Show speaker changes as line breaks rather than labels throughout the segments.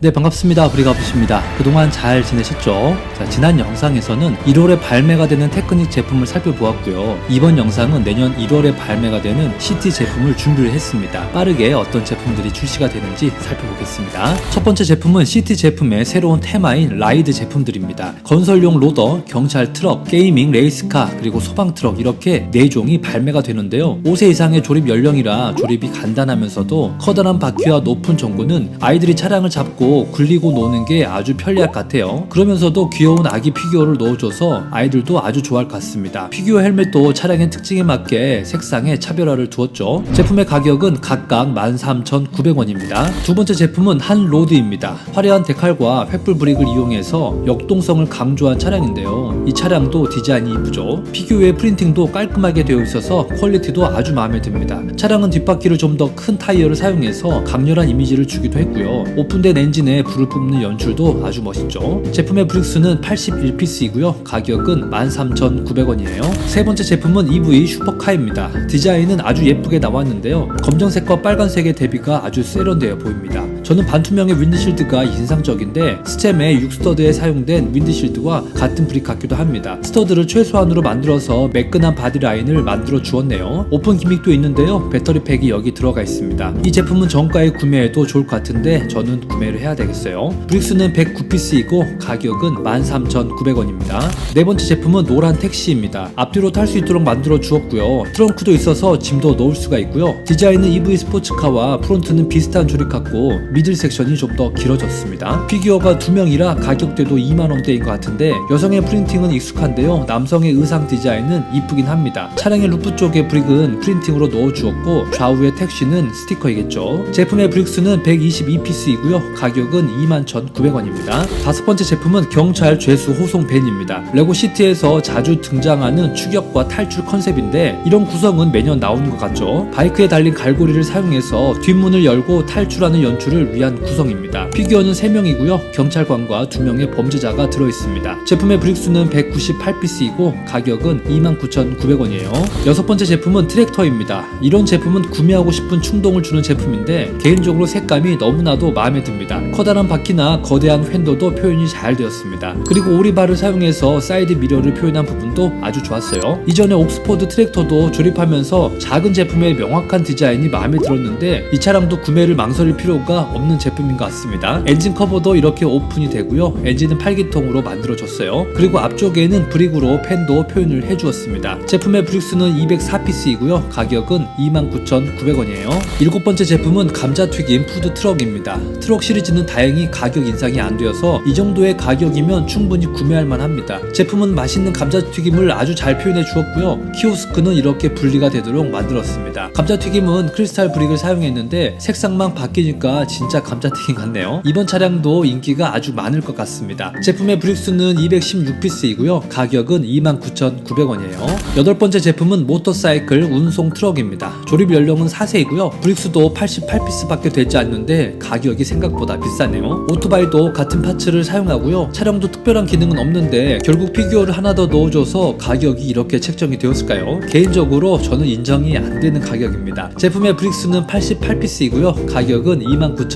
네 반갑습니다. 브리가부십니다. 그동안 잘 지내셨죠? 자, 지난 영상에서는 1월에 발매가 되는 테크닉 제품을 살펴보았고요. 이번 영상은 내년 1월에 발매가 되는 CT 제품을 준비를 했습니다. 빠르게 어떤 제품들이 출시가 되는지 살펴보겠습니다. 첫 번째 제품은 CT 제품의 새로운 테마인 라이드 제품들입니다. 건설용 로더, 경찰 트럭, 게이밍 레이스카 그리고 소방 트럭 이렇게 4종이 발매가 되는데요. 5세 이상의 조립 연령이라 조립이 간단하면서도 커다란 바퀴와 높은 전구는 아이들이 차량을 잡고 굴리고 노는 게 아주 편리할 것 같아요. 그러면서도 귀여운 아기 피규어를 넣어줘서 아이들도 아주 좋아할 것 같습니다. 피규어 헬멧도 차량의 특징에 맞게 색상에 차별화를 두었죠. 제품의 가격은 각각 13,900원입니다. 두 번째 제품은 한 로드입니다. 화려한 데칼과 횃불 브릭을 이용해서 역동성을 강조한 차량인데요. 이 차량도 디자인이 이쁘죠. 피규어의 프린팅도 깔끔하게 되어 있어서 퀄리티도 아주 마음에 듭니다. 차량은 뒷바퀴를 좀 더 큰 타이어를 사용해서 강렬한 이미지를 주기도 했고요. 오픈된 엔진 에 불을 뿜는 연출도 아주 멋있죠. 제품의 브릭스는 81피스이고요. 가격은 13,900원이에요. 세 번째 제품은 EV 슈퍼카입니다. 디자인은 아주 예쁘게 나왔는데요. 검정색과 빨간색의 대비가 아주 세련되어 보입니다. 저는 반투명의 윈드실드가 인상적인데 스템에 6스터드에 사용된 윈드실드와 같은 브릭 같기도 합니다. 스터드를 최소한으로 만들어서 매끈한 바디 라인을 만들어 주었네요. 오픈 기믹도 있는데요. 배터리 팩이 여기 들어가 있습니다. 이 제품은 정가에 구매해도 좋을 것 같은데 저는 구매를 해야 되겠어요. 브릭스는 109피스이고 가격은 13,900원입니다. 네 번째 제품은 노란 택시입니다. 앞뒤로 탈 수 있도록 만들어 주었고요. 트렁크도 있어서 짐도 넣을 수가 있고요. 디자인은 EV 스포츠카와 프론트는 비슷한 조립 같고 미들 섹션이 좀 더 길어졌습니다. 피규어가 두 명이라 가격대도 2만 원대인 것 같은데 여성의 프린팅은 익숙한데요. 남성의 의상 디자인은 이쁘긴 합니다. 차량의 루프 쪽에 브릭은 프린팅으로 넣어 주었고 좌우의 택시는 스티커이겠죠. 제품의 브릭스는 122피스이고요. 가격은 21,900원입니다. 다섯 번째 제품은 경찰 죄수 호송 밴입니다. 레고 시티에서 자주 등장하는 추격과 탈출 컨셉인데 이런 구성은 매년 나오는 것 같죠. 바이크에 달린 갈고리를 사용해서 뒷문을 열고 탈출하는 연출을 위한 구성입니다. 피규어는 3명이고요. 경찰관과 2명의 범죄자가 들어있습니다. 제품의 브릭수는 198피스이고 가격은 29,900원이에요. 여섯 번째 제품은 트랙터입니다. 이런 제품은 구매하고 싶은 충동을 주는 제품인데 개인적으로 색감이 너무나도 마음에 듭니다. 커다란 바퀴나 거대한 휀더도 표현이 잘 되었습니다. 그리고 오리발을 사용해서 사이드 미러를 표현한 부분도 아주 좋았어요. 이전에 옥스포드 트랙터도 조립하면서 작은 제품의 명확한 디자인이 마음에 들었는데 이 차량도 구매를 망설일 필요가 없는 제품인 것 같습니다. 엔진 커버도 이렇게 오픈이 되고요. 엔진은 8기통으로 만들어졌어요. 그리고 앞쪽에는 브릭으로 팬도 표현을 해주었습니다. 제품의 브릭수는 204피스이고요. 가격은 29,900원이에요. 일곱 번째 제품은 감자튀김 푸드 트럭입니다. 트럭 시리즈는 다행히 가격 인상이 안 되어서 이 정도의 가격이면 충분히 구매할 만합니다. 제품은 맛있는 감자튀김을 아주 잘 표현해 주었고요. 키오스크는 이렇게 분리가 되도록 만들었습니다. 감자튀김은 크리스탈 브릭을 사용했는데 색상만 바뀌니까 진짜 감자튀김 같네요. 이번 차량도 인기가 아주 많을 것 같습니다. 제품의 브릭수는 216피스이고요. 가격은 29,900원이에요. 여덟 번째 제품은 모터사이클 운송 트럭입니다. 조립 연령은 4세이고요. 브릭수도 88피스밖에 되지 않는데 가격이 생각보다 비싸네요. 오토바이도 같은 파츠를 사용하고요. 차량도 특별한 기능은 없는데 결국 피규어를 하나 더 넣어줘서 가격이 이렇게 책정이 되었을까요? 개인적으로 저는 인정이 안 되는 가격입니다. 제품의 브릭수는 88피스이고요. 가격은 29,900원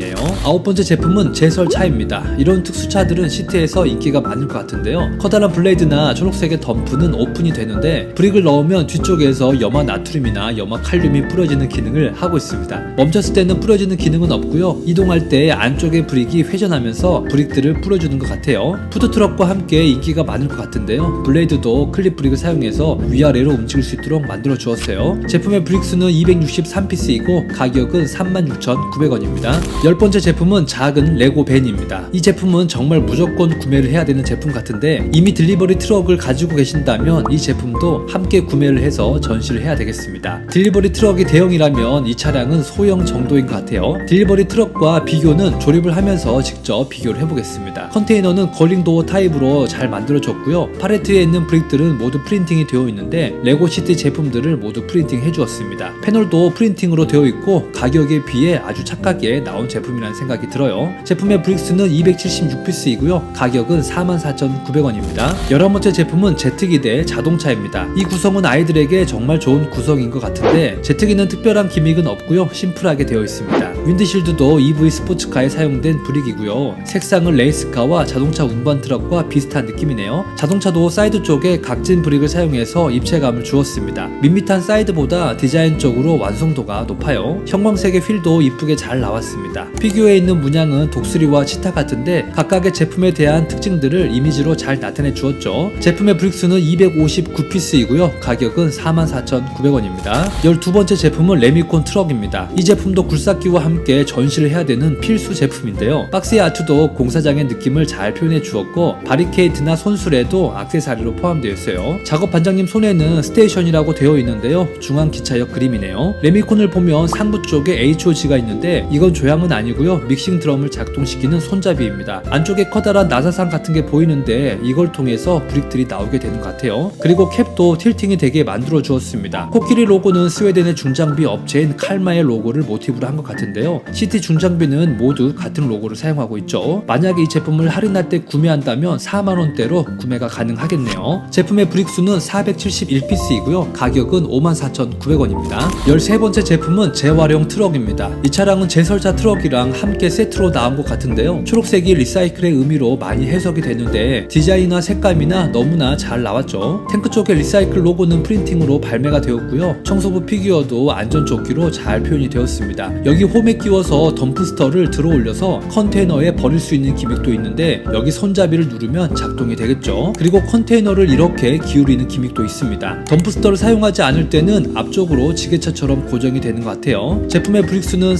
이에요. 아홉 번째 제품은 제설 차입니다. 이런 특수차들은 시트에서 인기가 많을 것 같은데요. 커다란 블레이드나 초록색의 덤프는 오픈이 되는데 브릭을 넣으면 뒤쪽에서 염화 나트륨이나 염화 칼륨이 뿌려지는 기능을 하고 있습니다. 멈췄을 때는 뿌려지는 기능은 없고요. 이동할 때 안쪽의 브릭이 회전하면서 브릭들을 뿌려주는 것 같아요. 푸드트럭과 함께 인기가 많을 것 같은데요. 블레이드도 클립 브릭을 사용해서 위아래로 움직일 수 있도록 만들어 주었어요. 제품의 브릭 수는 263피스이고 가격은 36,900원입니다. 열 번째 제품은 작은 레고 밴입니다. 이 제품은 정말 무조건 구매를 해야 되는 제품 같은데 이미 딜리버리 트럭을 가지고 계신다면 이 제품도 함께 구매를 해서 전시를 해야 되겠습니다. 딜리버리 트럭이 대형이라면 이 차량은 소형 정도인 것 같아요. 딜리버리 트럭과 비교는 조립을 하면서 직접 비교를 해보겠습니다. 컨테이너는 걸링도어 타입으로 잘 만들어졌고요. 팔레트에 있는 브릭들은 모두 프린팅이 되어 있는데 레고 시티 제품들을 모두 프린팅 해주었습니다. 패널도 프린팅으로 되어 있고 가격에 비해 아주 비 싸게 나온 제품이라는 생각이 들어요. 제품의 브릭스는 276피스이고요. 가격은 44,900원입니다. 11번째 제품은 제트기대 자동차입니다. 이 구성은 아이들에게 정말 좋은 구성인 것 같은데 제트기는 특별한 기믹은 없고요. 심플하게 되어 있습니다. 윈드실드도 EV 스포츠카에 사용된 브릭이고요. 색상은 레이스카와 자동차 운반 트럭과 비슷한 느낌이네요. 자동차도 사이드 쪽에 각진 브릭을 사용해서 입체감을 주었습니다. 밋밋한 사이드보다 디자인적으로 완성도가 높아요. 형광색의 휠도 이쁘게 잘 나왔습니다. 피규어에 있는 문양은 독수리와 치타 같은데 각각의 제품에 대한 특징들을 이미지로 잘 나타내 주었죠. 제품의 브릭수는 259피스이고요. 가격은 44,900원입니다. 12번째 제품은 레미콘 트럭입니다. 이 제품도 굴삭기와 함께 전시를 해야 되는 필수 제품인데요. 박스의 아트도 공사장의 느낌을 잘 표현해 주었고 바리케이트나 손술에도 액세서리로 포함되어 있어요. 작업 반장님 손에는 스테이션이라고 되어 있는데요. 중앙 기차역 그림이네요. 레미콘을 보면 상부 쪽에 HOG가 있는데 이건 조향은 아니고요. 믹싱 드럼을 작동시키는 손잡이입니다. 안쪽에 커다란 나사상 같은 게 보이는데 이걸 통해서 브릭들이 나오게 되는 것 같아요. 그리고 캡도 틸팅이 되게 만들어 주었습니다. 코끼리 로고는 스웨덴의 중장비 업체인 칼마의 로고를 모티브로 한 것 같은데요. 시티 중장비는 모두 같은 로고를 사용하고 있죠. 만약에 이 제품을 할인할 때 구매한다면 4만 원대로 구매가 가능하겠네요. 제품의 브릭수는 471피스이고요. 가격은 54,900원입니다. 13번째 제품은 재활용 트럭입니다. 이 차량은 제 설차 트럭이랑 함께 세트로 나온 것 같은데요. 초록색이 리사이클의 의미로 많이 해석이 되는데 디자인이나 색감이나 너무나 잘 나왔죠. 탱크 쪽에 리사이클 로고는 프린팅으로 발매가 되었고요. 청소부 피규어도 안전조끼로 잘 표현이 되었습니다. 여기 홈에 끼워서 덤프스터를 들어 올려서 컨테이너에 버릴 수 있는 기믹도 있는데 여기 손잡이를 누르면 작동이 되겠죠. 그리고 컨테이너를 이렇게 기울이는 기믹도 있습니다. 덤프스터를 사용하지 않을 때는 앞쪽으로 지게차처럼 고정이 되는 것 같아요. 제품의 브릭수는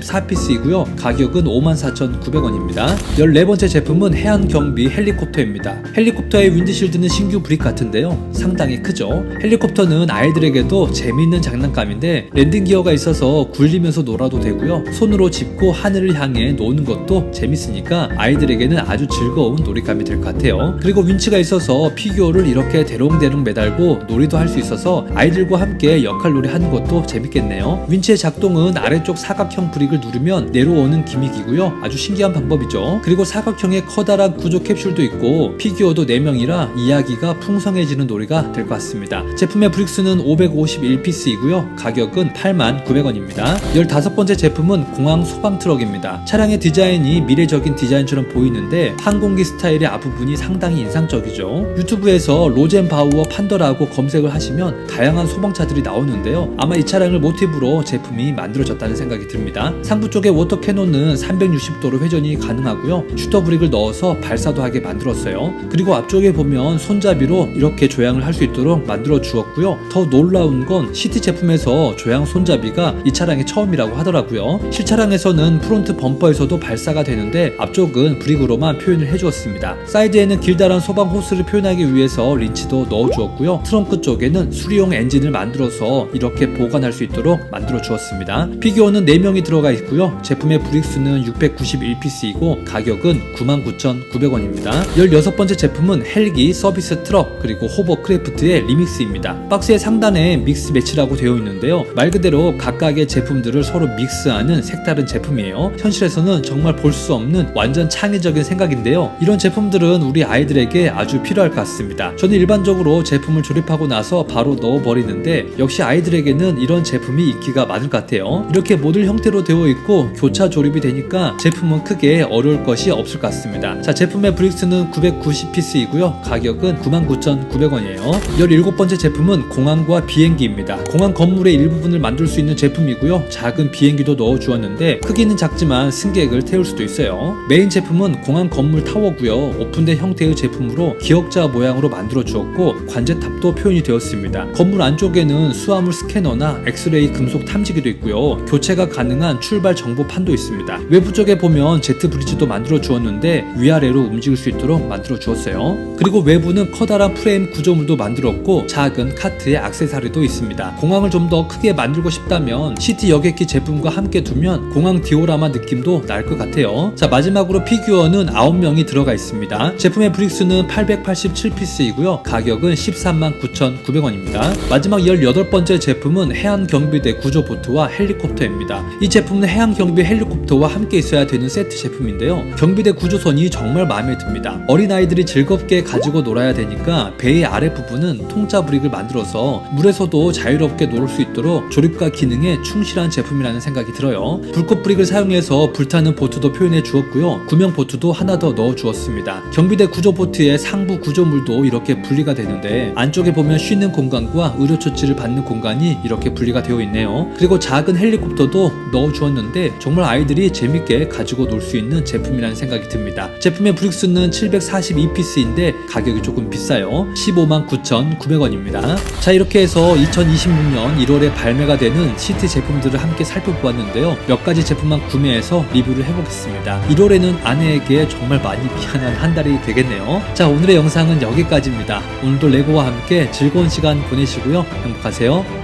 434피스이고요. 가격은 54,900원입니다. 14번째 제품은 해안 경비 헬리콥터입니다. 헬리콥터의 윈드실드는 신규 브릭 같은데요. 상당히 크죠. 헬리콥터는 아이들에게도 재미있는 장난감인데 랜딩 기어가 있어서 굴리면서 놀아도 되고요. 손으로 짚고 하늘을 향해 노는 것도 재밌으니까 아이들에게는 아주 즐거운 놀이감이 될 것 같아요. 그리고 윈치가 있어서 피규어를 이렇게 대롱대롱 매달고 놀이도 할 수 있어서 아이들과 함께 역할 놀이 하는 것도 재밌겠네요. 윈치의 작동은 아래쪽 사각형 브릭 을 누르면 내려오는 기믹이고요. 아주 신기한 방법이죠. 그리고 사각형의 커다란 구조 캡슐도 있고 피규어도 4명이라 이야기가 풍성해지는 놀이가 될 것 같습니다. 제품의 브릭스는 551피스이고요. 가격은 89,900원입니다. 15번째 제품은 공항 소방 트럭입니다. 차량의 디자인이 미래적인 디자인처럼 보이는데 항공기 스타일의 앞부분이 상당히 인상적이죠. 유튜브에서 로젠바우어 판더라고 검색을 하시면 다양한 소방차들이 나오는데요. 아마 이 차량을 모티브로 제품이 만들어졌다는 생각이 듭니다. 상부 쪽에 워터 캐논은 360도로 회전이 가능하고요. 슈터 브릭을 넣어서 발사도 하게 만들었어요. 그리고 앞쪽에 보면 손잡이로 이렇게 조향을 할 수 있도록 만들어 주었고요. 더 놀라운 건 시티 제품에서 조향 손잡이가 이 차량이 처음이라고 하더라고요. 실차량에서는 프론트 범퍼에서도 발사가 되는데 앞쪽은 브릭으로만 표현을 해주었습니다. 사이드에는 길다란 소방 호스를 표현하기 위해서 린치도 넣어주었고요. 트렁크 쪽에는 수리용 엔진을 만들어서 이렇게 보관할 수 있도록 만들어 주었습니다. 피규어는 4명이 들어 가 있고요. 제품의 브릭수는 691피스이고 가격은 99,900원입니다. 16번째 제품은 헬기 서비스 트럭 그리고 호버 크래프트의 리믹스입니다. 박스의 상단에 믹스 매치라고 되어 있는데요. 말 그대로 각각의 제품들을 서로 믹스하는 색다른 제품이에요. 현실에서는 정말 볼 수 없는 완전 창의적인 생각인데요. 이런 제품들은 우리 아이들에게 아주 필요할 것 같습니다. 저는 일반적으로 제품을 조립하고 나서 바로 넣어버리는데 역시 아이들에게는 이런 제품이 있기가 많을 것 같아요. 이렇게 모듈 형태로 되어 있고 교차 조립이 되니까 제품은 크게 어려울 것이 없을 것 같습니다. 자, 제품의 브릭스는 990피스이고요. 가격은 99,900원이에요. 17번째 제품은 공항과 비행기입니다. 공항 건물의 일부분을 만들 수 있는 제품이고요. 작은 비행기도 넣어 주었는데 크기는 작지만 승객을 태울 수도 있어요. 메인 제품은 공항 건물 타워고요. 오픈된 형태의 제품으로 기역자 모양으로 만들어 주었고 관제탑도 표현이 되었습니다. 건물 안쪽에는 수화물 스캐너나 엑스레이 금속 탐지기도 있고요. 교체가 가능한 출발 정보 판도 있습니다. 외부 쪽에 보면 제트 브리지도 만들어 주었는데 위아래로 움직일 수 있도록 만들어 주었어요. 그리고 외부는 커다란 프레임 구조물도 만들었고 작은 카트의 액세서리도 있습니다. 공항을 좀 더 크게 만들고 싶다면 시티 여객기 제품과 함께 두면 공항 디오라마 느낌도 날 것 같아요. 자 마지막으로 피규어는 9명이 들어가 있습니다. 제품의 브릭수는 887피스이고요. 가격은 13만 9,900원입니다. 마지막 18번째 제품은 해안 경비대 구조 보트와 헬리콥터입니다. 이 제품 제품은 해양 경비 헬리콥터와 함께 있어야 되는 세트 제품인데요. 경비대 구조선이 정말 마음에 듭니다. 어린아이들이 즐겁게 가지고 놀아야 되니까 배의 아래 부분은 통짜 브릭을 만들어서 물에서도 자유롭게 놀 수 있도록 조립과 기능에 충실한 제품이라는 생각이 들어요. 불꽃 브릭을 사용해서 불타는 보트도 표현해 주었고요. 구명 보트도 하나 더 넣어 주었습니다. 경비대 구조 보트의 상부 구조물도 이렇게 분리가 되는데 안쪽에 보면 쉬는 공간과 의료 처치를 받는 공간이 이렇게 분리가 되어 있네요. 그리고 작은 헬리콥터도 넣어 주 었는데 정말 아이들이 재밌게 가지고 놀 수 있는 제품이라는 생각이 듭니다. 제품의 브릭수는 742피스인데 가격이 조금 비싸요. 15만 9,900원입니다. 자 이렇게 해서 2026년 1월에 발매가 되는 시티 제품들을 함께 살펴보았는데요. 몇 가지 제품만 구매해서 리뷰를 해보겠습니다. 1월에는 아내에게 정말 많이 미안한 한 달이 되겠네요. 자 오늘의 영상은 여기까지입니다. 오늘도 레고와 함께 즐거운 시간 보내시고요. 행복하세요.